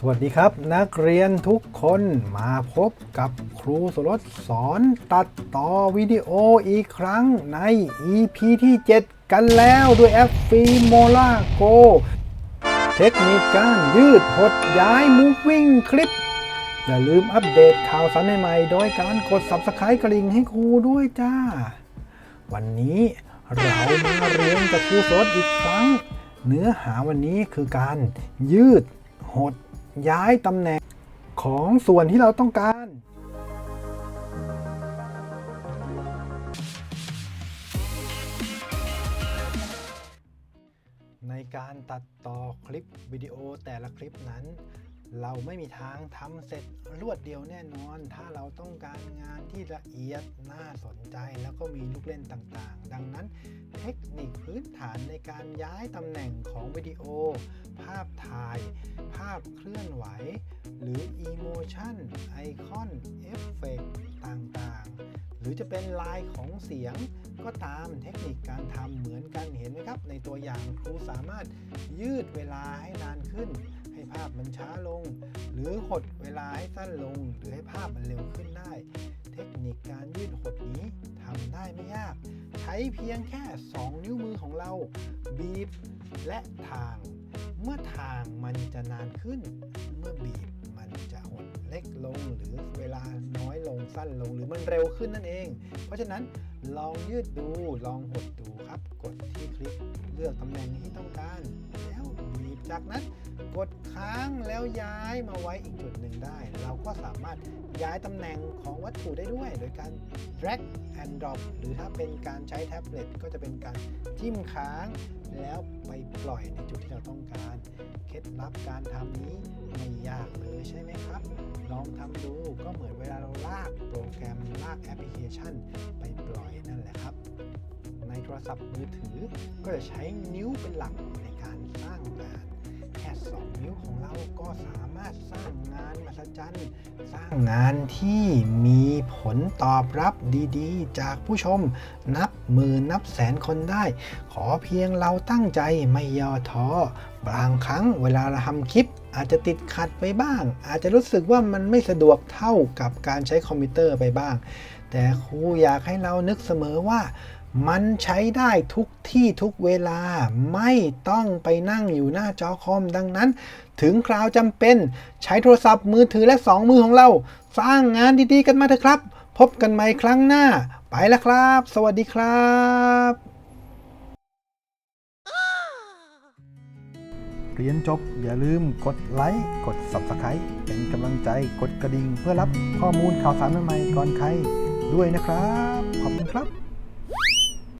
สวัสดีครับ นักเรียนทุกคนมาพบกับครูสรสสอนตัดต่อวิดีโออีกครั้งใน EP ที่ 7 กันแล้วด้วยแอปฟีโมล่าโกเทคนิคการยืดหดย้าย moving คลิป อย่าลืมอัปเดตข่าวสารใหม่ๆโดยการกด Subscribe กระดิ่งให้ครูด้วยจ้า วันนี้เรามาเรียนกับครูสดอีกครั้ง เนื้อหาวันนี้คือการยืดหด ย้ายตำแหน่งของส่วนที่เราต้องการ ในการตัดต่อคลิปวิดีโอแต่ละคลิปนั้น เราไม่มีทางทำเสร็จรวดเดียวแน่นอน ถ้าเราต้องการงานที่ละเอียดน่าสนใจ แล้วก็มีลูกเล่นต่างๆ ดังนั้นเทคนิคพื้นฐานในการย้ายตำแหน่งของวิดีโอ ภาพถ่าย พเคลื่อนไหว หรือ Emotion ไอคอนเอฟเฟกต่างๆ หรือจะเป็นลายของเสียงก็ตามเทคนิคการทำเหมือนกันเห็นไหมครับ ในตัวอย่างครูสามารถยืดเวลาให้นานขึ้น ให้ภาพมันช้าลง หรือหดเวลาให้สั้นลง หรือให้ภาพมันเร็วขึ้นได้ เทคนิคการยืดหดนี้ทำได้ไม่ยาก ช้เพียงแค่ 2 นิ้วมือของเราบีบและทาง เมื่อทางมันจะนานขึ้น เมื่อบีบมันจะหดเล็กลงหรือเวลาน้อยลงสั้นลงหรือมันเร็วขึ้นนั่นเอง เพราะฉะนั้นลองยืดดูลองหดดูครับ กดที่คลิปเลือกตำแหน่งที่ต้องการ จากนั้นกดค้างแล้วย้ายมาไว้อีกจุดหนึ่งได้ เราก็สามารถย้ายตำแหน่งของวัตถุได้ด้วย โดยการ drag and drop หรือถ้าเป็นการใช้แท็บเล็ตก็จะเป็นการจิ้มค้าง แล้วไปปล่อยในจุดที่เราต้องการ เคล็ดลับการทำนี้ไม่ยากเลยใช่ไหมครับ ลองทำดูก็เหมือนเวลาเราลากโปรแกรมลากแอปพลิเคชัน ไปปล่อยนั่นแหละครับ ในโทรศัพท์มือถือก็จะใช้นิ้วเป็นหลักในการสร้างงาน 2 นิ้วของเราก็สามารถสร้างงานมหัศจรรย์ สร้างงานที่มีผลตอบรับดีๆ จากผู้ชมนับหมื่นนับแสนคนได้ ขอเพียงเราตั้งใจไม่ย่อท้อบางครั้งเวลาเราทำคลิปอาจจะติดขัดไปบ้าง อาจจะรู้สึกว่ามันไม่สะดวกเท่ากับการใช้คอมพิวเตอร์ไปบ้าง แต่ครูอยากให้เรานึกเสมอว่า มันใช้ได้ทุกที่ทุกเวลาไม่ต้องไปนั่งอยู่หน้าจอคอมดังนั้น ถึงคราวจำเป็น ใช้โทรศัพท์มือถือและสองมือของเรา สร้างงานดีๆกันมาเถอะครับ พบกันใหม่ครั้งหน้า ไปแล้วครับ สวัสดีครับเรียนจบอย่าลืมกดไลค์กด Subscribe เป็นกำลังใจกดกระดิ่งเพื่อรับข้อมูลข่าวสารใหม่ๆก่อนใครด้วยนะครับ ขอบคุณครับ